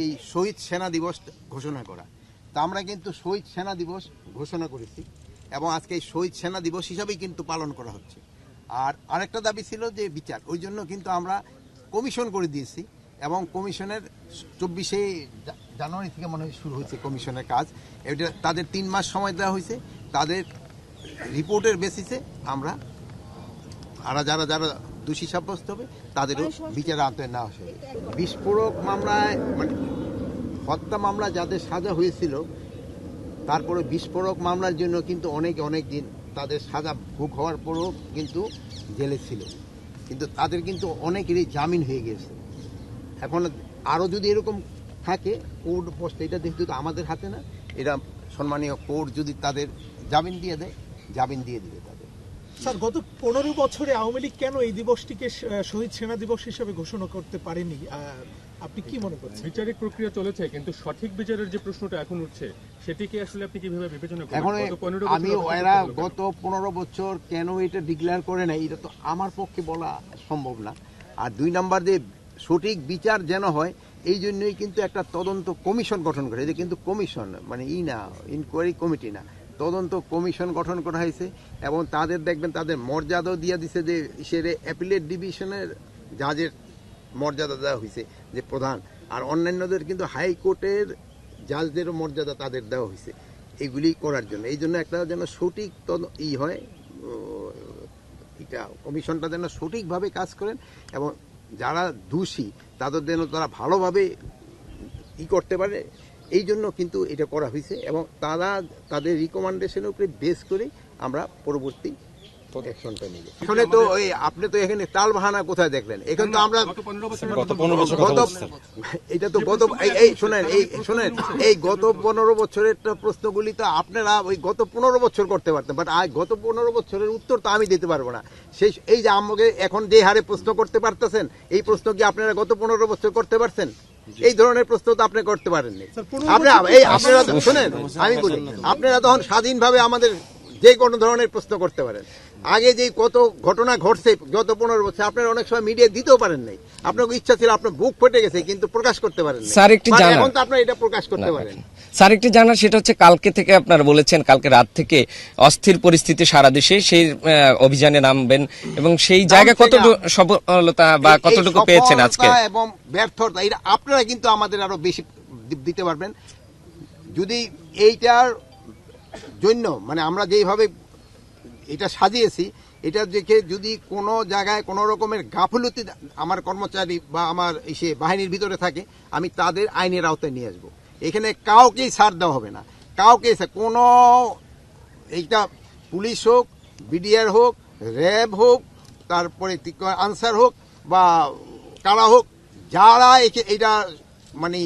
এই শহীদ সেনা দিবস ঘোষণা করা। তা আমরা কিন্তু শহীদ সেনা দিবস ঘোষণা করেছি এবং আজকে এই শহীদ সেনা দিবস হিসাবেই কিন্তু পালন করা হচ্ছে। আর আরেকটা দাবি ছিল যে বিচার, ওই জন্য কিন্তু আমরা কমিশন করে দিয়েছি এবং কমিশনের চব্বিশে জানুয়ারি থেকে মনে হয় শুরু হয়েছে কমিশনের কাজ। এটা তাদের তিন মাস সময় দেওয়া হয়েছে, তাদের রিপোর্টের বেসিসে আমরা, আর যারা যারা দোষী সাব্যস্ত হবে তাদেরও বিচার আওতায় না হবে বিস্ফোরক মামলায় মানে হত্যা মামলা যাদের সাজা হয়েছিল তারপরে বিস্ফোরক মামলার জন্য কিন্তু অনেক অনেক দিন তাদের সাজা ভোগ হওয়ার পরও কিন্তু জেলে ছিল। কিন্তু তাদের কিন্তু অনেকেরই জামিন হয়ে গেছে। এখন আরও যদি এরকম থাকে কোর্ট পোস্ট এটা যেহেতু তো আমাদের হাতে না এটা সম্মানীয় কোর্ট যদি তাদের জামিন দিয়ে দেয় জামিন দিয়ে দিবে তাদের। স্যার গত পনেরো বছরে আওয়ামী লীগ কেন এই দিবসটিকে শহীদ সেনা দিবস হিসেবে ঘোষণা করতে পারেনি? আপনি কি মনে করছেন? বিচারিক প্রক্রিয়া চলেছে কিন্তু সঠিক বিচারের যে প্রশ্নটা এখন উঠছে সেটিকে আসলে আপনি কীভাবে বিবেচনা করেন এখন গত 15 আমি এরা কেন? গত পনেরো বছর কেন এটা ডিক্লেয়ার করে নাই এটা তো আমার পক্ষে বলা সম্ভব না। আর দুই নাম্বার যে সঠিক বিচার যেন হয় এই জন্যই কিন্তু একটা তদন্ত কমিশন গঠন করে এটা কিন্তু কমিশন মানে ই না ইনকোয়ারি কমিটি না। তদন্ত কমিশন গঠন করা হয়েছে এবং তাদের দেখবেন তাদের মর্যাদাও দিয়ে দিছে যে ইসের অ্যাপিলেট ডিভিশনের জাজের মর্যাদা দেওয়া হয়েছে, যে প্রধান। আর অন্যান্যদের কিন্তু হাইকোর্টের জাজদেরও মর্যাদা তাদের দেওয়া হয়েছে এগুলি করার জন্য। এই জন্য একটা যেন সঠিক তদ- ই হয় এটা কমিশনটা যেন সঠিকভাবে কাজ করেন এবং যারা দোষী, তাদের যেন তারা ভালোভাবে ই করতে পারে এই জন্য কিন্তু এটা করা হয়েছে এবং তারা তাদের রিকমেন্ডেশনের উপরে বেস করে আমরা পরবর্তী অ্যাকশনটা নিব। এখানে তো ওই আপনি তো এখানে তাল বাহানা কোথায় দেখলেন? এখানে তো আমরা গত 15 বছরের গত পনেরো বছর কথা গত বলছেন এটা তো গত এই- এই শোনেন এই শোনেন এই গত পনেরো বছরের প্রশ্নগুলি তো আপনারা ওই গত পনেরো বছর করতে পারতেন বাট আজ গত পনেরো বছরের উত্তর তো আমি দিতে পারব না। সেই এই যে আমাকে এখন যে হারে প্রশ্ন করতে পারতেছেন এই প্রশ্ন কি আপনারা গত পনেরো বছর করতে পারছেন? এই ধরনের প্রশ্ন তো আপনি করতে পারেননি। আপনারা এই আপনারা শোনেন আমি বলি আপনারা তখন স্বাধীনভাবে আমাদের যে কোনো ধরনের প্রশ্ন করতে পারেন। আগে যে কত ঘটনা ঘটছে গত পনেরো বছর আপনারা অনেক সময় মিডিয়া দিতেও পারেন নাই। আপনার ইচ্ছা ছিল আপনার বুক ফেটে গেছে কিন্তু প্রকাশ করতে পারেন স্যার, একটি But জানার- এখন তো আপনারা এটা প্রকাশ করতে পারেন। স্যার একটি জানার সেটা হচ্ছে কালকে থেকে আপনারা বলেছেন কালকে রাত থেকে অস্থির পরিস্থিতি সারা দেশে সেই অভিযানে নামবেন এবং সেই জায়গা কতটুকু সফলতা বা কতটুকু পেয়েছেন আজকে? এবং ব্যর্থতা এটা আপনারা কিন্তু আমাদের আরও বেশি দিতে পারবেন। যদি এইটার জন্য মানে আমরা যেইভাবে এটা সাজিয়েছি। এটা দেখে যদি কোনো জায়গায় কোনো রকমের গাফলতি আমার কর্মচারী বা আমার সে বাহিনীর ভিতরে থাকে, আমি তাদের আইনের আওতায় নিয়ে আসব। এখানে কাউকেই ছাড় দেওয়া হবে না। কাউকে কোনো এইটা পুলিশ হোক, বিডিআর হোক, র্যাব হোক, তারপরে আনসার হোক বা কারা হোক, যারা এটা মানে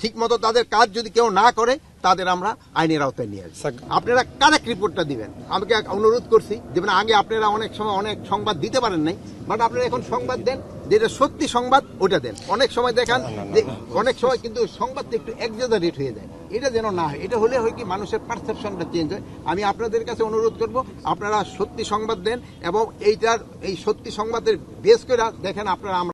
ঠিক মতো তাদের কাজ যদি কেউ না করে তাদের আমরা আইনের আওতায় নিয়ে আসি আপনারা কারেক্ট রিপোর্টটা দিবেন? আমাকে অনুরোধ করছি যেমন আগে আপনারা অনেক সময় অনেক সংবাদ দিতে পারেন নাই বাট আপনারা এখন সংবাদ দেন যেটা সত্যি সংবাদ ওটা দেন। অনেক সময় দেখান যে অনেক সময় কিন্তু সংবাদটা একটু একজাজারেট হয়ে যায়। এটা যেন না হয় এটা হলে হয় কি মানুষের পারসেপশনটা চেঞ্জ হয়। আমি আপনাদের কাছে অনুরোধ করব আপনারা সত্যি সংবাদ দেন এবং এইটার এই সত্যি সংবাদের বেস করে দেখেন আপনারা আমরা